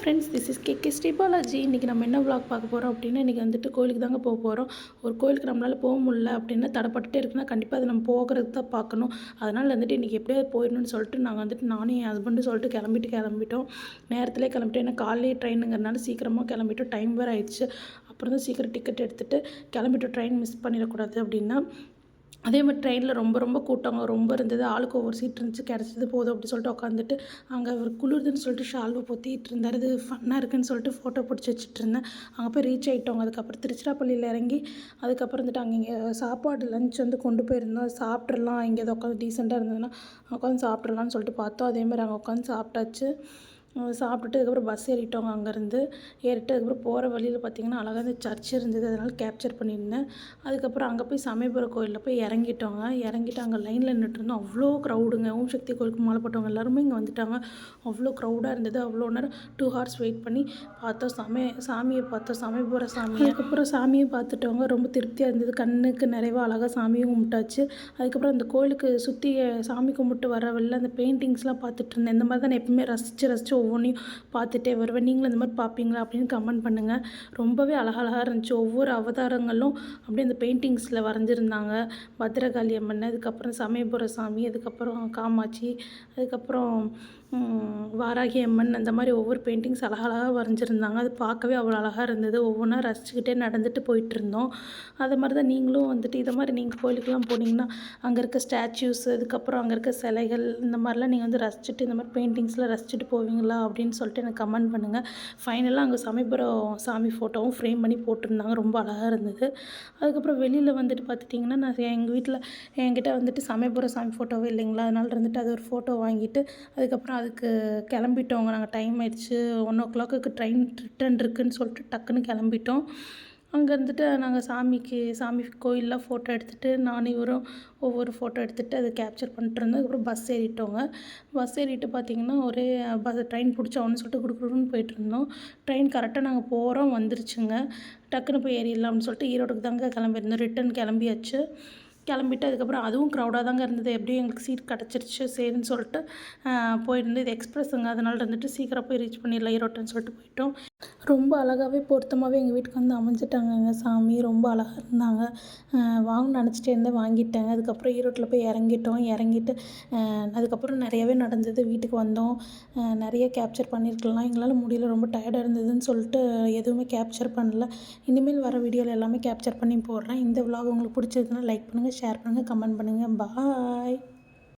Friends this is K K Sri Balaji இன்றைக்கி நம்ம என்ன விளாக் பார்க்க போகிறோம் அப்படின்னா இன்றைக்கி வந்துட்டு கோயிலுக்கு தாங்க போக போகிறோம் ஒரு கோயிலுக்கு நம்மளால் போக முடியல அப்படின்னா தடைப்பட்டுட்டே இருக்குன்னா கண்டிப்பாக அதை நம்ம போகிறது தான் பார்க்கணும். அதனால் வந்துட்டு இன்றைக்கி எப்படியாவது போயிடணும்னு சொல்லிட்டு நாங்கள் வந்துட்டு நானும் என் ஹஸ்பண்டும் சொல்லிட்டு கிளம்பிட்டு கிளம்பிட்டோம். நேரத்திலே கிளம்பிட்டோம். ஏன்னா காலையிலே ட்ரெயினுங்கிறனால சீக்கிரமாக கிளம்பிட்டோம். டைம் வேறு ஆயிடுச்சு. அப்புறம் தான் சீக்கிரம் டிக்கெட் எடுத்துகிட்டு கிளம்பிட்டோம். ட்ரெயின் மிஸ் பண்ணிடக்கூடாது அப்படின்னா அதே மாதிரி ட்ரெயினில் ரொம்ப ரொம்ப கூட்டம் ரொம்ப இருந்தது. ஆளுக்கு ஒவ்வொரு சீட் இருந்துச்சு. கிடச்சது போதும் அப்படின்னு சொல்லிட்டு உட்காந்துட்டு அங்கே அவர் குளிருதுன்னு சொல்லிட்டு ஷால்வை பொத்திட்டு இருந்தார். இது ஃபன்னாக இருக்குன்னு சொல்லிட்டு ஃபோட்டோ பிடிச்சி வச்சுட்டு இருந்தேன். அங்கே போய் ரீச் ஆகிட்டோம் அதுக்கப்புறம் திருச்சிராப்பள்ளியில் இறங்கி அதுக்கப்புறம் வந்துட்டு அங்கே இங்கே சாப்பாடு லஞ்ச் வந்து கொண்டு போயிருந்தோம். சாப்பிட்றலாம் இங்கே உட்காந்து டீசெண்டாக இருந்ததுன்னா உட்காந்து சாப்பிட்றலாம்னு சொல்லிட்டு பார்த்தோம். அதேமாதிரி அங்கே உட்காந்து சாப்பிட்டாச்சு. சாப்பிட்டுட்டு அதுக்கப்புறம் பஸ் ஏறிட்டோங்க அங்கேருந்து. ஏறிட்டு அதுக்கப்புறம் போகிற வழியில் பார்த்தீங்கன்னா அழகாக இந்த சர்ச் இருந்தது. அதனால் கேப்சர் பண்ணியிருந்தேன். அதுக்கப்புறம் அங்கே போய் சமயபுரம் கோயிலில் போய் இறங்கிட்டோங்க. இறங்கிட்டு அங்கே லைனில் நின்றுட்டுருந்தோம் அவ்வளோ க்ரௌடுங்க ஓம் சக்தி கோயிலுக்கு மாலை போட்டவங்க எல்லாருமே இங்கே வந்துட்டாங்க. அவ்வளோ க்ரௌடாக இருந்தது. அவ்வளோ நேரம் டூ ஹவர்ஸ் வெயிட் பண்ணி பார்த்தோம். சமய சாமியை பார்த்தோம். சமயபுர சாமி. அதுக்கப்புறம் சாமியை பார்த்துட்டவங்க ரொம்ப திருப்தியாக இருந்தது. கண்ணுக்கு நிறைவாக அழகாக சாமியும் கும்பிட்டாச்சு. அதுக்கப்புறம் அந்த கோயிலுக்கு சுற்றி சாமி கும்பிட்டு வர வழியில் அந்த பெயிண்டிங்ஸ்லாம் பார்த்துட்டு இருந்தேன். இந்த மாதிரி தான் எப்பவுமே ரசித்து ரசித்து ஒவ்வொன்றையும் பார்த்துட்டே வருவேன். நீங்களும் இந்த மாதிரி பார்ப்பீங்களா அப்படின்னு கமெண்ட் பண்ணுங்கள் ரொம்பவே அழகழகாக இருந்துச்சு. ஒவ்வொரு அவதாரங்களும் அப்படியே அந்த பெயிண்டிங்ஸில் வரைஞ்சிருந்தாங்க. பத்திரகாளி அம்மன் அதுக்கப்புறம் சமயபுர சாமி அதுக்கப்புறம் காமாட்சி அதுக்கப்புறம் வாராகி அம்மன் அந்த மாதிரி ஒவ்வொரு பெயிண்டிங்ஸ் அழகழகாக வரைஞ்சிருந்தாங்க. அது பார்க்கவே அவ்வளோ அழகாக இருந்தது. ஒவ்வொன்றா ரசிச்சுக்கிட்டே நடந்துட்டு போயிட்டு இருந்தோம் அது மாதிரி தான் நீங்களும் வந்துட்டு இதை மாதிரி நீங்கள் கோயிலுக்கெல்லாம் போனீங்கன்னா அங்கே இருக்க ஸ்டாச்சூஸ் அதுக்கப்புறம் அங்கே இருக்க சிலைகள் இந்த மாதிரிலாம் நீங்கள் வந்து ரசிச்சுட்டு இந்த மாதிரி பெயிண்டிங்ஸ்லாம் ரசிச்சுட்டு போவீங்களா அப்படின்னு சொல்லிட்டு எனக்கு கமெண்ட் பண்ணுங்கள் ஃபைனலாக அங்கே சமயபுரம் சாமி ஃபோட்டோவும் ஃப்ரேம் பண்ணி போட்டிருந்தாங்க. ரொம்ப அழகாக இருந்தது. அதுக்கப்புறம் வெளியில் வந்துட்டு பார்த்துட்டிங்கன்னா நான் எங்கள் வீட்டில் என்கிட்ட வந்துட்டு சமயபுரம் சாமி ஃபோட்டோவே இல்லைங்களா? அதனால் இருந்துட்டு அது ஒரு ஃபோட்டோ வாங்கிட்டு அதுக்கப்புறம் அதுக்கு கிளம்பிட்டோங்க. நாங்கள் டைம் ஆயிடுச்சு. One o'clock train return இருக்குன்னு சொல்லிட்டு டக்குன்னு கிளம்பிட்டோம். அங்கே இருந்துட்டு நாங்கள் சாமிக்கு சாமி கோயிலெலாம் ஃபோட்டோ எடுத்துகிட்டு நானும் இவரும் ஒவ்வொரு ஃபோட்டோ எடுத்துகிட்டு அதை கேப்சர் பண்ணிட்டு இருந்தோம். அதுக்கப்புறம் பஸ் ஏறிட்டோங்க. பஸ் ஏறிட்டு பார்த்தீங்கன்னா ஒரே பஸ் ட்ரெயின் பிடிச்சோன்னு சொல்லிட்டு குடுக்குடுன்னு போயிட்டு இருந்தோம். ட்ரெயின் கரெக்டாக நாங்கள் போகிறோம் வந்துருச்சுங்க. டக்குன்னு போய் ஏறிடலாம்னு சொல்லிட்டு ஈரோடுக்கு தாங்க கிளம்பியிருந்தோம். ரிட்டன் கிளம்பியாச்சு. கிளம்பிட்டு அதுக்கப்புறம் அதுவும் க்ரௌடாக தாங்க இருந்தது. எப்படியும் எங்களுக்கு சீட் கிடச்சிருச்சு. சரின்னு சொல்லிட்டு ஆஹ், போயிருந்து இது எக்ஸ்பிரஸுங்க அதனால் இருந்துட்டு சீக்கிரம் போய் ரீச் பண்ணிடலாம் ஈரோட்டுன்னு சொல்லிட்டு போயிட்டோம். ரொம்ப அழகாகவே பொருத்தமாகவே எங்கள் வீட்டுக்கு வந்து அமைஞ்சிட்டாங்கங்க. சாமி ரொம்ப அழகாக இருந்தாங்க. வாங்கணும்னு நினச்சிட்டே இருந்தேன் வாங்கிட்டேங்க அதுக்கப்புறம் ஈரோட்டில் போய் இறங்கிட்டோம். இறங்கிட்டு அதுக்கப்புறம் நிறையவே நடந்தது. வீட்டுக்கு வந்தோம். நிறைய கேப்சர் பண்ணியிருக்கலாம் எங்களால் முடியல. ரொம்ப டயர்டாக இருந்ததுன்னு சொல்லிட்டு எதுவுமே கேப்சர் பண்ணல. இனிமேல் வர வீடியோவில் எல்லாமே கேப்சர் பண்ணி போடுறேன். இந்த விலாக் உங்களுக்கு பிடிச்சதுன்னா லைக் பண்ணுங்கள் ஷேர் பண்ணுங்கள் கமெண்ட் பண்ணுங்கள் பாய்